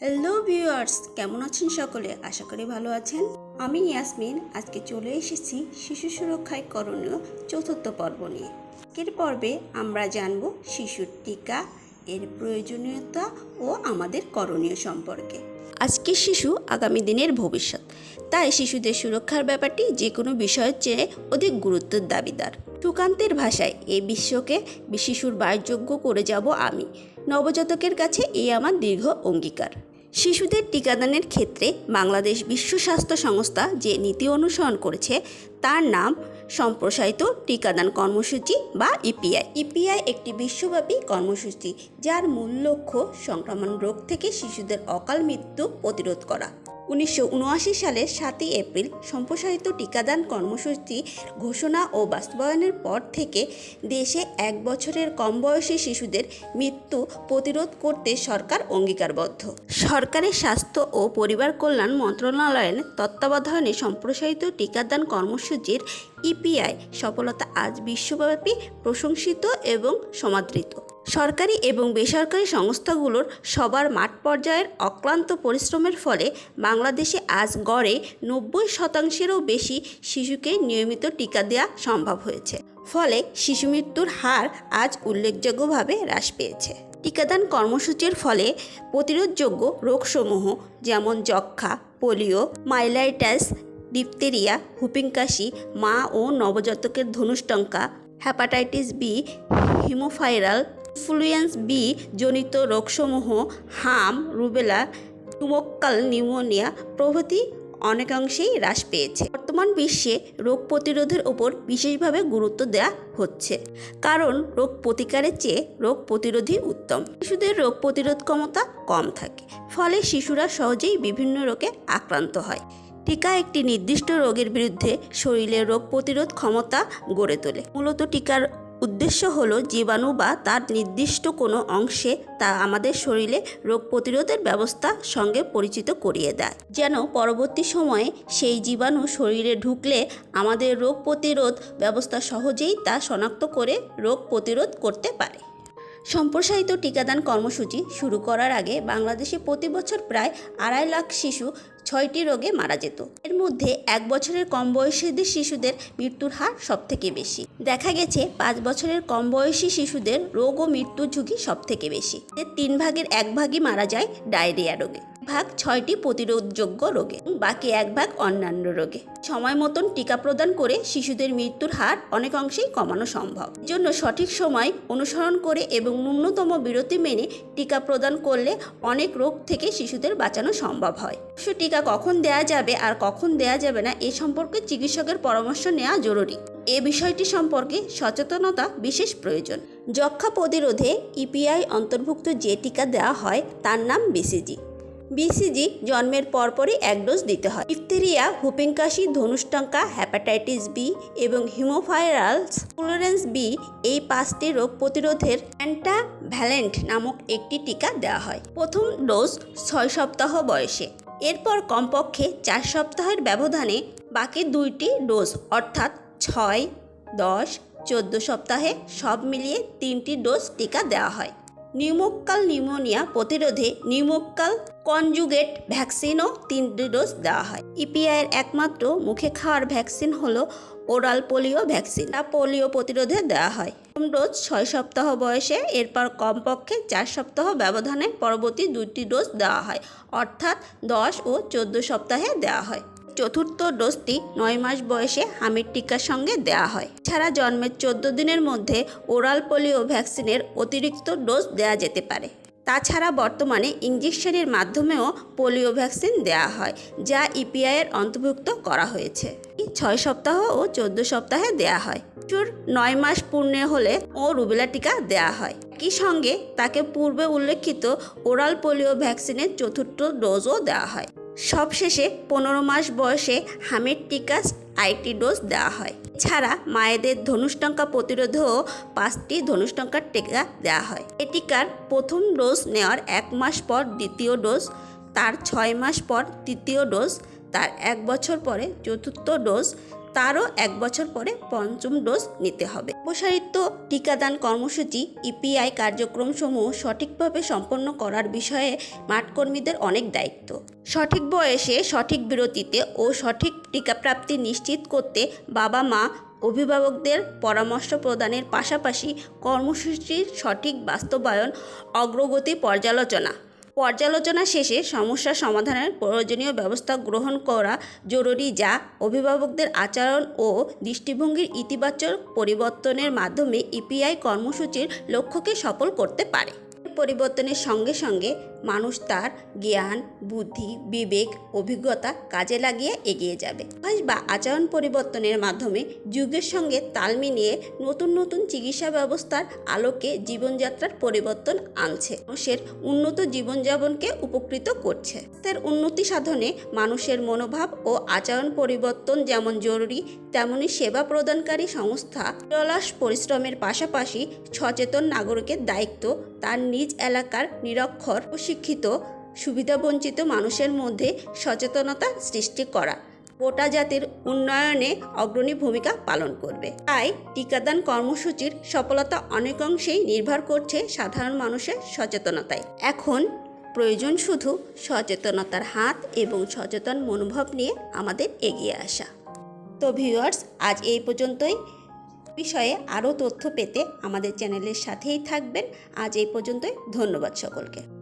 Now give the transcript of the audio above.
Hello viewers কেমন আছেন সকলে? আশা করি ভালো আছেন। আমি ইয়াসমিন, আজকে চলে এসেছি শিশু সুরক্ষায় করণীয় চতুর্থ পর্ব নিয়ে। আজকের পর্বে আমরা জানব শিশুর টিকা, এর প্রয়োজনীয়তা ও আমাদের করণীয় সম্পর্কে। আজকের শিশু আগামী দিনের ভবিষ্যৎ, তাই শিশুদের সুরক্ষার ব্যাপারটি যে কোনো বিষয়ের চেয়ে অধিক গুরুত্বের দাবিদার। সুকান্তের ভাষায় এই বিশ্বকে শিশুর বাসযোগ্য করে যাব আমি। নবজাতকের কাছে এই আমার দীর্ঘ অঙ্গীকার। শিশুদের টিকাদানের ক্ষেত্রে বাংলাদেশ বিশ্ব স্বাস্থ্য সংস্থা যে নীতি অনুসরণ করেছে, তার নাম সম্প্রসারিত টিকাদান কর্মসূচি বা ইপিআই। ইপিআই একটি বিশ্বব্যাপী কর্মসূচি, যার মূল লক্ষ্য সংক্রমণ রোগ থেকে শিশুদের অকাল মৃত্যু প্রতিরোধ করা। উনিশশো উনআশি সালের সাতই এপ্রিল সম্প্রসারিত টিকাদান কর্মসূচি ঘোষণা ও বাস্তবায়নের পর থেকে দেশে এক বছরের কম বয়সী শিশুদের মৃত্যু প্রতিরোধ করতে সরকার অঙ্গীকারবদ্ধ। সরকারের স্বাস্থ্য ও পরিবার কল্যাণ মন্ত্রণালয়ের তত্ত্বাবধানে সম্প্রসারিত টিকাদান কর্মসূচির ইপিআই সফলতা আজ বিশ্বব্যাপী প্রশংসিত এবং সমাদৃত। সরকারি এবং বেসরকারি সংস্থাগুলোর সবার মাঠ পর্যায়ের অক্লান্ত পরিশ্রমের ফলে বাংলাদেশে আজ গড়ে নব্বই শতাংশেরও বেশি শিশুকে নিয়মিত টিকা দেওয়া সম্ভব হয়েছে। ফলে শিশু মৃত্যুর হার আজ উল্লেখযোগ্যভাবে হ্রাস পেয়েছে। টিকাদান কর্মসূচির ফলে প্রতিরোধযোগ্য রোগসমূহ যেমন যক্ষা পোলিও, মাইলাইটাস, ডিপথেরিয়া, হুপিং কাশি, মা ও নবজাতকের ধনুষ্টঙ্কা hepatitis B, haemophilus influenza B জনিত রোগসমূহ, হাম, রুবেলা টুমক্কাল নিউমোনিয়া প্রভৃতি অনেকাংশেই হ্রাস পেয়েছে। বর্তমান বিশ্বে রোগ প্রতিরোধের ওপর বিশেষভাবে গুরুত্ব দেওয়া হচ্ছে, কারণ রোগ প্রতিকারের চেয়ে রোগ প্রতিরোধই উত্তম। শিশুদের রোগ প্রতিরোধ ক্ষমতা কম থাকে, ফলে শিশুরা সহজেই বিভিন্ন রোগে আক্রান্ত হয়। টিকা একটি নির্দিষ্ট রোগের বিরুদ্ধে শরীরের রোগ প্রতিরোধ ক্ষমতা গড়ে তোলে। মূলত টিকার উদ্দেশ্য হলো জীবাণু বা তার নির্দিষ্ট কোনো অংশে তা আমাদের শরীরে রোগ প্রতিরোধের ব্যবস্থা সঙ্গে পরিচিত করিয়ে দেয়। যেন পরবর্তী সময়ে সেই জীবাণু শরীরে ঢুকলে আমাদের রোগ প্রতিরোধ ব্যবস্থা সহজেই তা শনাক্ত করে রোগ প্রতিরোধ করতে পারে। সম্প্রসারিত টিকাদান কর্মসূচি শুরু করার আগে বাংলাদেশে প্রতি বছর প্রায় আড়াই লাখ শিশু ছয়টি রোগে মারা যেত। এর মধ্যে এক বছরের কম বয়সীদের শিশুদের মৃত্যুর হার সবথেকে বেশি। দেখা গেছে পাঁচ বছরের কম বয়সী শিশুদের রোগ ও মৃত্যুর ঝুঁকি সবথেকে বেশি। তিন ভাগের এক ভাগই মারা যায় ডায়রিয়া রোগে। ভাগ ছয়টি প্রতিরোধযোগ্য রোগে বাকি এক ভাগ অন্যান্য রোগে। সময় মতন টিকা প্রদান করে শিশুদের মৃত্যুর হার অনেক অংশেই কমানো সম্ভব। জন্য সঠিক সময় অনুসরণ করে এবং ন্যূনতম বিরতি মেনে টিকা প্রদান করলে অনেক রোগ থেকে শিশুদের বাঁচানো সম্ভব হয়। অবশ্য টিকা কখন দেয়া যাবে আর কখন দেয়া যাবে না এ সম্পর্কে চিকিৎসকের পরামর্শ নেওয়া জরুরি। এ বিষয়টি সম্পর্কে সচেতনতা বিশেষ প্রয়োজন। যক্ষা প্রতিরোধে ইপিআই অন্তর্ভুক্ত যে টিকা দেওয়া হয় তার নাম বিসিজি। বিসিজি জন্মের পরপরই এক ডোজ দিতে হয়। ইফথেরিয়া হুপিং কাশি ধনুষ্টঙ্কা হ্যাপাটাইটিস বি এবং হিমোফাইরালস ফ্লোরেন্স বি এই পাঁচটি রোগ প্রতিরোধের অ্যান্টাভ্যালেন্ট নামক একটি টিকা দেওয়া হয়। প্রথম ডোজ ছয় সপ্তাহ বয়সে। এরপর কমপক্ষে চার সপ্তাহের ব্যবধানে বাকি দুইটি ডোজ অর্থাৎ ছয়, দশ, চোদ্দ সপ্তাহে সব মিলিয়ে তিনটি ডোজ টিকা দেওয়া হয়। নিউমোক্কাল নিউমোনিয়া প্রতিরোধে নিউমোক্কাল কনজুগেট ভ্যাকসিনও তিনটি ডোজ দেওয়া হয়। ইপিআইয়ের একমাত্র মুখে খাওয়ার ভ্যাকসিন হলো ওরাল পোলিও ভ্যাকসিন। তা পোলিও প্রতিরোধে দেওয়া হয়। প্রথম ডোজ ছয় সপ্তাহ বয়সে, এরপর কমপক্ষে চার সপ্তাহ ব্যবধানে পরবর্তী দুইটি ডোজ দেওয়া হয়। অর্থাৎ দশ ও চোদ্দ সপ্তাহে দেওয়া হয়। চতুর্থ ডোজটি নয় মাস বয়সে হামির টিকার সঙ্গে দেওয়া হয়। ছাড়া জন্মের চোদ্দ দিনের মধ্যে ওরাল পোলিও ভ্যাকসিনের অতিরিক্ত ডোজ দেওয়া যেতে পারে। তাছাড়া বর্তমানে ইঞ্জেকশনের মাধ্যমেও পোলিও ভ্যাকসিন দেওয়া হয়, যা ইপিআইয়ের অন্তর্ভুক্ত করা হয়েছে। ছয় সপ্তাহ ও চোদ্দ সপ্তাহে দেওয়া হয়। শিশুর নয় মাস পূর্ণে হলে ও রুবেলা টিকা দেওয়া হয়। একই সঙ্গে তাকে পূর্বে উল্লেখিত ওরাল পোলিও ভ্যাকসিনের চতুর্থ ডোজও দেওয়া হয়। সবশেষে পনেরো মাস বয়সে হামের টিকা আইটি ডোজ দেওয়া হয়। ছাড়া মায়েদের ধনুষ্টঙ্কা প্রতিরোধেও পাঁচটি ধনুষ্টঙ্কার টিকা দেওয়া হয়। এ টিকার প্রথম ডোজ নেওয়ার এক মাস পর দ্বিতীয় ডোজ, তার ছয় মাস পর তৃতীয় ডোজ, তার এক বছর পরে চতুর্থ ডোজ তারও এক বছর পরে পঞ্চম ডোজ নিতে হবে। প্রসারিত টিকাদান কর্মসূচি, ইপিআই কার্যক্রমসমূহ সঠিকভাবে সম্পন্ন করার বিষয়ে মাঠকর্মীদের অনেক দায়িত্ব। সঠিক বয়সে সঠিক বিরতিতে ও সঠিক টিকাপ্রাপ্তি নিশ্চিত করতে বাবা মা অভিভাবকদের পরামর্শ প্রদানের পাশাপাশি কর্মসূচির সঠিক বাস্তবায়ন, অগ্রগতি পর্যালোচনা পর্যালোচনা শেষে সমস্যা সমাধানের প্রয়োজনীয় ব্যবস্থা গ্রহণ করা জরুরি যা অভিভাবকদের আচরণ ও দৃষ্টিভঙ্গির ইতিবাচক পরিবর্তনের মাধ্যমে ইপিআই কর্মসূচির লক্ষ্যকে সফল করতে পারে। পরিবর্তনের সঙ্গে সঙ্গে মানুষ তার জ্ঞান, বুদ্ধি, বিবেক, অভিজ্ঞতা কাজে লাগিয়ে এগিয়ে যাবে। অভ্যাস বা আচরণ পরিবর্তনের মাধ্যমে যুগের সঙ্গে তাল মিলিয়ে নতুন নতুন চিকিৎসা ব্যবস্থার আলোকে জীবনযাত্রার পরিবর্তন আনছে। মানুষের উন্নত জীবনযাপনকে উপকৃত করছে। তার উন্নতি সাধনে মানুষের মনোভাব ও আচরণ পরিবর্তন যেমন জরুরি, তেমনি সেবা প্রদানকারী সংস্থা নিরলস পরিশ্রমের পাশাপাশি সচেতন নাগরিকের দায়িত্ব তার নিজ এলাকার নিরক্ষর ও শিক্ষিত সুবিধাবঞ্চিত মানুষের মধ্যে সচেতনতা সৃষ্টি করা গোটা জাতির উন্নয়নে অগ্রণী ভূমিকা পালন করবে। তাই টিকাদান কর্মসূচির সফলতা অনেকাংশেই নির্ভর করছে সাধারণ মানুষের সচেতনতায়। এখন প্রয়োজন শুধু সচেতনতার হাত এবং সচেতন মনোভাব নিয়ে আমাদের এগিয়ে আসা। তো ভিউয়ার্স, আজ এই পর্যন্তই। বিষয়ে আরও তথ্য পেতে আমাদের চ্যানেলের সাথেই থাকবেন। আজ এই পর্যন্তই। ধন্যবাদ সকলকে।